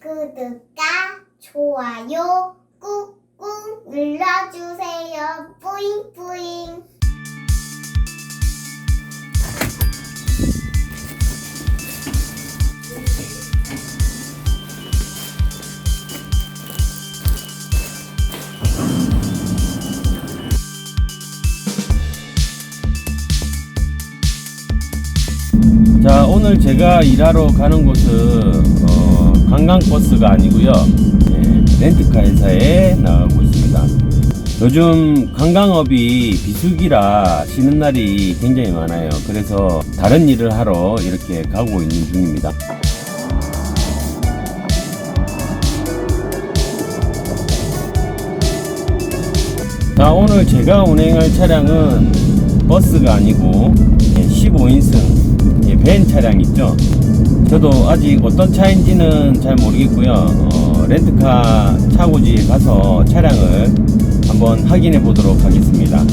구독과 좋아요 꾹꾹 눌러주세요. 뿌잉뿌잉. 자 오늘 제가 일하러 가는 곳은 어, 관광버스가 아니고요. 예, 렌트카 회사에 나가고 있습니다. 요즘 관광업이 비수기라 쉬는 날이 굉장히 많아요. 그래서 다른 일을 하러 이렇게 가고 있는 중입니다. 자 오늘 제가 운행할 차량은 버스가 아니고 15인승 밴 차량 있죠 저도 아직 어떤 차인지는 잘 모르겠고요. 어, 렌트카 차고지에 가서 차량을 한번 확인해 보도록 하겠습니다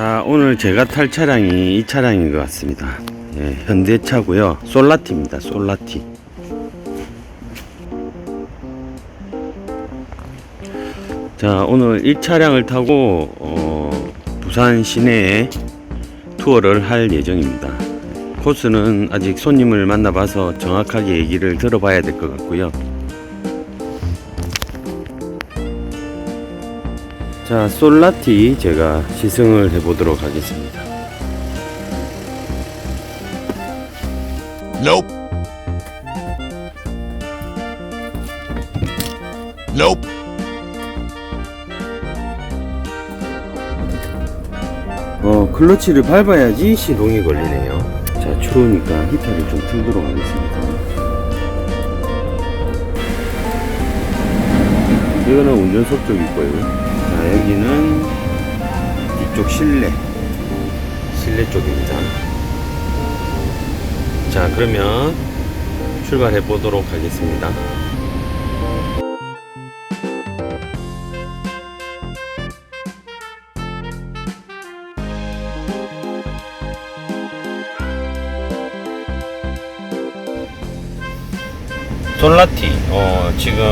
자 오늘 제가 탈 차량이 이 차량인 것 같습니다. 예, 현대차고요. 솔라티입니다 솔라티. 자 오늘 이 차량을 타고 어, 부산 시내에 투어를 할 예정입니다. 코스는 아직 손님을 만나봐서 정확하게 얘기를 들어봐야 될 것 같고요 자, 솔라티 제가 시승을 해보도록 하겠습니다. Nope. Nope. 어, 클러치를 밟아야지 시동이 걸리네요. 자, 추우니까 히터를 좀 틀도록 하겠습니다. 이거는 운전석 쪽이고요. 자, 여기는 뒤쪽 실내. 실내 쪽입니다. 자, 그러면 출발해 보도록 하겠습니다. 솔라티 어, 지금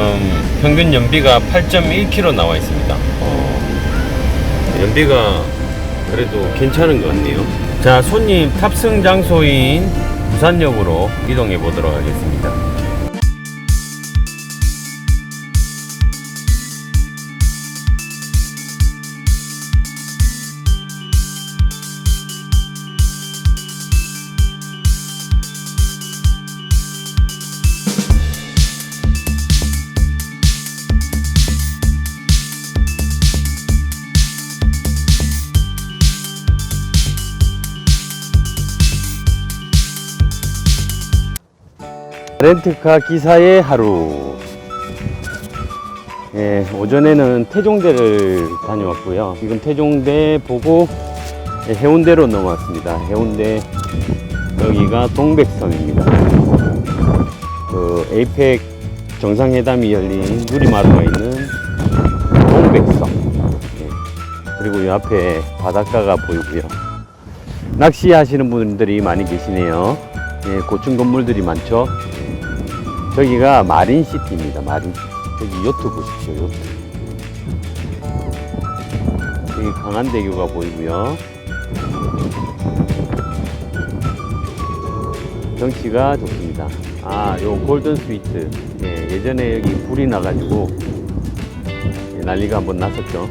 평균 연비가 8.1km 나와 있습니다. 어, 연비가 그래도 괜찮은 것 같네요. 자 손님 탑승 장소인 부산역으로 이동해 보도록 하겠습니다. 렌트카 기사의 하루. 예, 오전에는 태종대를 다녀왔고요. 지금 태종대 보고 예, 해운대로 넘어왔습니다. 해운대 여기가 동백섬입니다. 그 에이펙 정상회담이 열린 누리마루가 있는 동백섬. 예, 그리고 이 앞에 바닷가가 보이고요. 낚시하시는 분들이 많이 계시네요. 예, 고층 건물들이 많죠. 저기가 마린시티입니다. 마린시티. 여기 요트 보십시오. 요트. 여기 강한대교가 보이고요. 경치가 좋습니다. 아, 요 골든 스위트. 예, 예전에 여기 불이 나가지고 예, 난리가 한번 났었죠.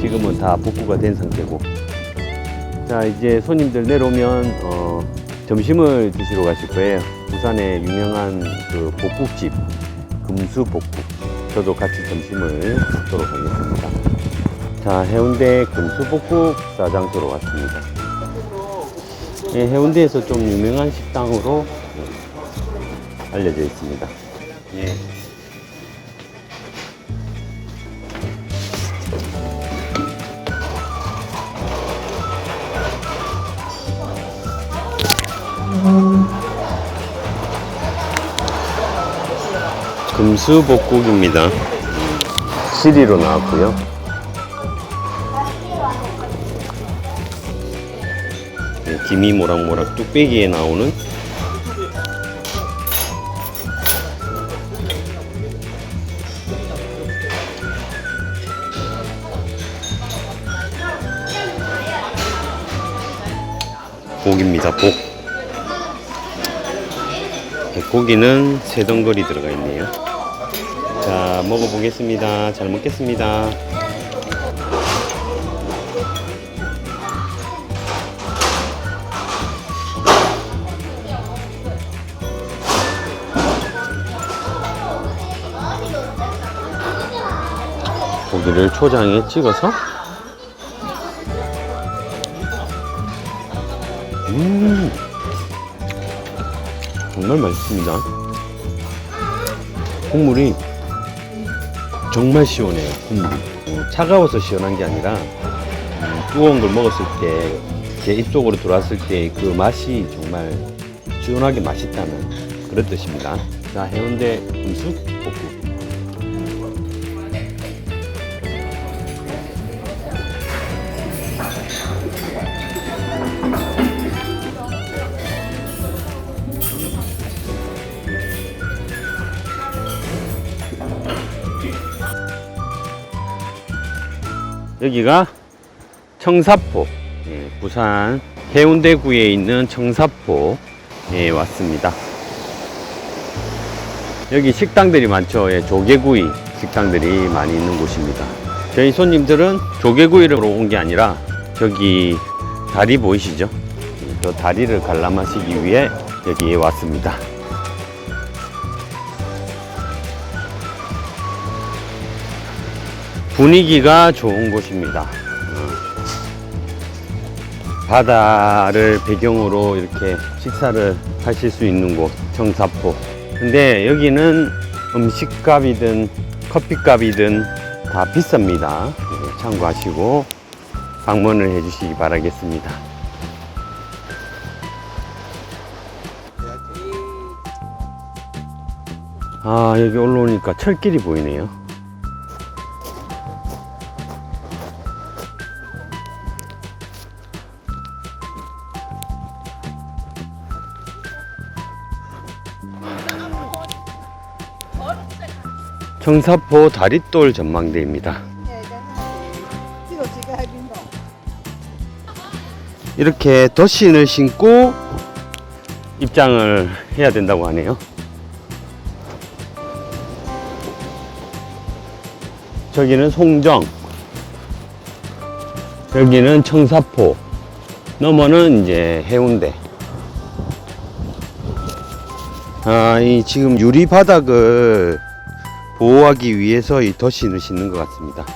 지금은 다 복구가 된 상태고. 자, 이제 손님들 내려오면 어, 점심을 드시러 가실 거예요. 부산의 유명한 그 복국집 금수 복국. 저도 같이 점심을 먹도록 하겠습니다. 자, 해운대 금수복국 사장소로 왔습니다. 예, 해운대에서 좀 유명한 식당으로 예, 알려져 있습니다. 예. 금수복국입니다. 시리로 나왔고요. 네, 김이 모락모락 뚝배기에 나오는 고기입니다. 복. 고기는 세 덩거리 들어가 있네요. 자, 먹어보겠습니다. 잘 먹겠습니다. 고기를 초장에 찍어서 음 정말 맛있습니다 국물이 정말 시원해요. 국물이 어, 차가워서 시원한 게 아니라 음, 뜨거운 걸 먹었을 때 제 입속으로 들어왔을 때 그 맛이 정말 시원하게 맛있다는 그런 뜻입니다. 자 해운대 음수 여기가 청사포. 예, 부산 해운대구에 있는 청사포에 왔습니다. 여기 식당들이 많죠. 예, 조개구이 식당들이 많이 있는 곳입니다. 저희 손님들은 조개구이를 온 게 아니라 저기 다리 보이시죠? 예, 저 다리를 관람하시기 위해 여기에 왔습니다 분위기가 좋은 곳입니다. 어. 바다를 배경으로 이렇게 식사를 하실 수 있는 곳, 청사포. 근데 여기는 음식값이든 커피값이든 다 비쌉니다. 네, 참고하시고 방문을 해주시기 바라겠습니다. 아, 여기 올라오니까 철길이 보이네요. 청사포 다리돌 전망대입니다. 이렇게 덧신을 신고 입장을 해야 된다고 하네요. 저기는 송정, 여기는 청사포, 너머는 이제 해운대. 아, 이 지금 유리 바닥을 보호하기 위해서 이 덧신을 신는 것 같습니다.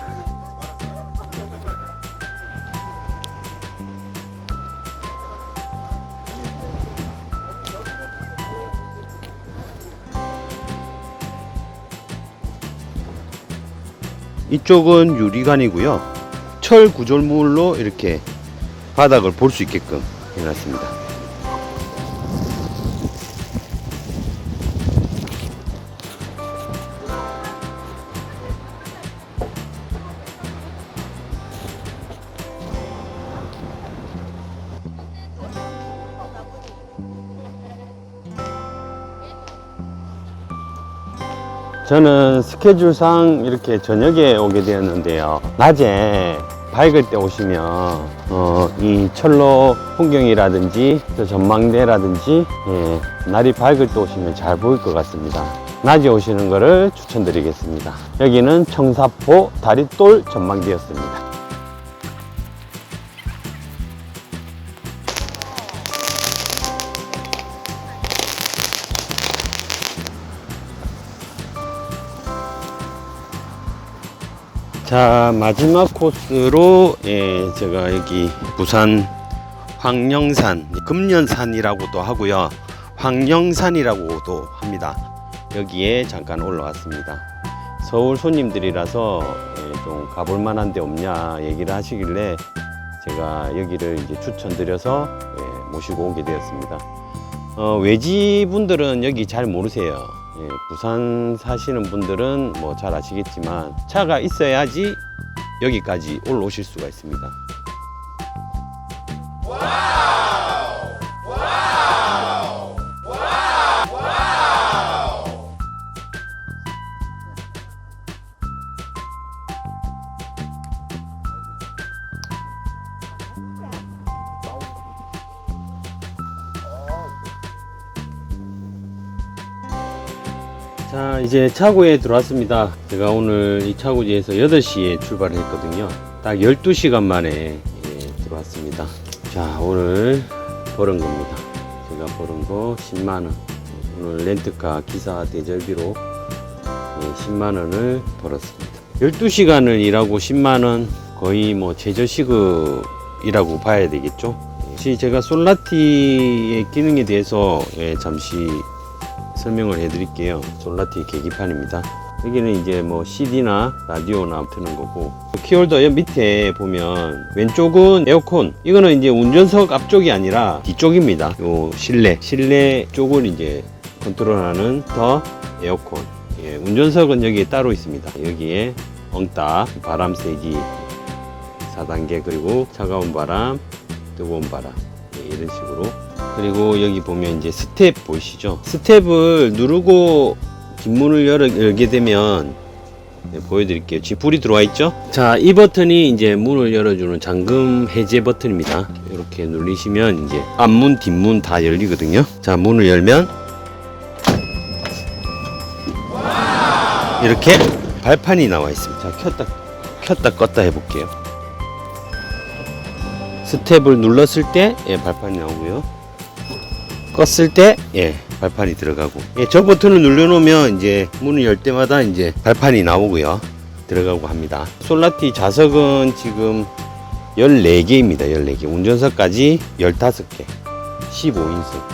이쪽은 유리관이고요. 철 구조물로 이렇게 바닥을 볼 수 있게끔 해놨습니다. 저는 스케줄상 이렇게 저녁에 오게 되었는데요. 낮에 밝을 때 오시면 어, 이 철로 풍경이라든지 저 전망대라든지 예, 날이 밝을 때 오시면 잘 보일 것 같습니다. 낮에 오시는 것을 추천드리겠습니다. 여기는 청사포 다리돌 전망대였습니다. 자 마지막 코스로 예, 제가 여기 부산 황령산 금년산이라고도 하고요. 황령산이라고도 합니다. 여기에 잠깐 올라왔습니다. 서울 손님들이라서 예, 좀 가볼 만한 데 없냐 얘기를 하시길래 제가 여기를 이제 추천드려서 예, 모시고 오게 되었습니다. 어, 외지 분들은 여기 잘 모르세요. 예, 부산 사시는 분들은 뭐 잘 아시겠지만 차가 있어야지 여기까지 올라오실 수가 있습니다. 자 이제 차고에 들어왔습니다. 제가 오늘 이 차고지에서 8시에 출발을 했거든요. 딱 12시간 만에 예, 들어왔습니다. 자 오늘 벌은 겁니다. 제가 벌은 거 10만원. 오늘 렌트카 기사 대절비로 예, 10만원을 벌었습니다. 12시간을 일하고 10만원 거의 뭐 최저시급이라고 봐야 되겠죠? 혹시 제가 솔라티의 기능에 대해서 예, 잠시 설명을 해드릴게요. 솔라티 계기판입니다. 여기는 이제 뭐 CD나 라디오나 트는 거고 키홀더 옆 밑에 보면 왼쪽은 에어컨 이거는 이제 운전석 앞쪽이 아니라 뒤쪽입니다. 요 실내 실내 쪽을 이제 컨트롤하는 더 에어컨 예, 운전석은 여기에 따로 있습니다. 여기에 엉따 바람 세기 4단계 그리고 차가운 바람 뜨거운 바람 예, 이런 식으로 그리고 여기 보면 이제 스텝 보이시죠? 스텝을 누르고 뒷문을 열어, 열게 되면 네, 보여드릴게요. 지금 불이 들어와 있죠? 자, 이 버튼이 이제 문을 열어주는 잠금 해제 버튼입니다. 이렇게 누르시면 이제 앞문, 뒷문 다 열리거든요. 자, 문을 열면 이렇게 발판이 나와 있습니다. 자, 켰다, 켰다 껐다 해볼게요. 스텝을 눌렀을 때 예, 발판이 나오고요. 껐을 때 예, 발판이 들어가고. 예, 저 버튼을 눌러놓으면 이제 문을 열 때마다 이제 발판이 나오고요. 들어가고 합니다. 솔라티 좌석은 지금 14개입니다. 14개. 운전석까지 15개. 15인승.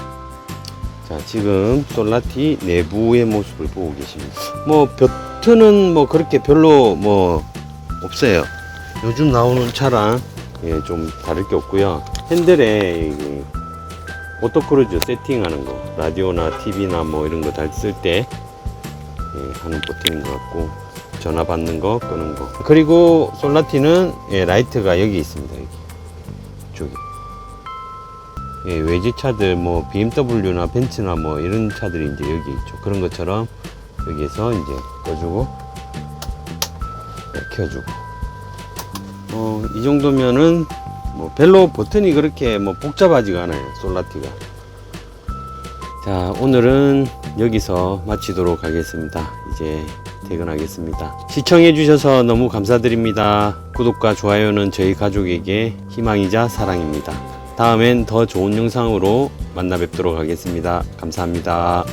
자 지금 솔라티 내부의 모습을 보고 계십니다. 뭐 버튼은 뭐 그렇게 별로 뭐 없어요. 요즘 나오는 차랑 예, 좀 다를 게 없고요. 핸들에 오토크루즈 세팅하는 거 라디오나 TV나 뭐 이런 거 다 쓸때 예, 하는 버튼인 것 같고 전화 받는 거 끄는 거. 그리고 솔라티는 예, 라이트가 여기 있습니다 여기. 이쪽에. 예, 외지 차들 뭐 BMW나 벤츠나 뭐 이런 차들이 이제 여기 있죠. 그런 것처럼 여기에서 이제 꺼주고 예, 켜주고. 어, 이 정도면은 뭐 별로 버튼이 그렇게 뭐 복잡하지가 않아요 솔라티가. 자 오늘은 여기서 마치도록 하겠습니다. 이제 퇴근하겠습니다. 시청해 주셔서 너무 감사드립니다. 구독과 좋아요는 저희 가족에게 희망이자 사랑입니다. 다음엔 더 좋은 영상으로 만나 뵙도록 하겠습니다. 감사합니다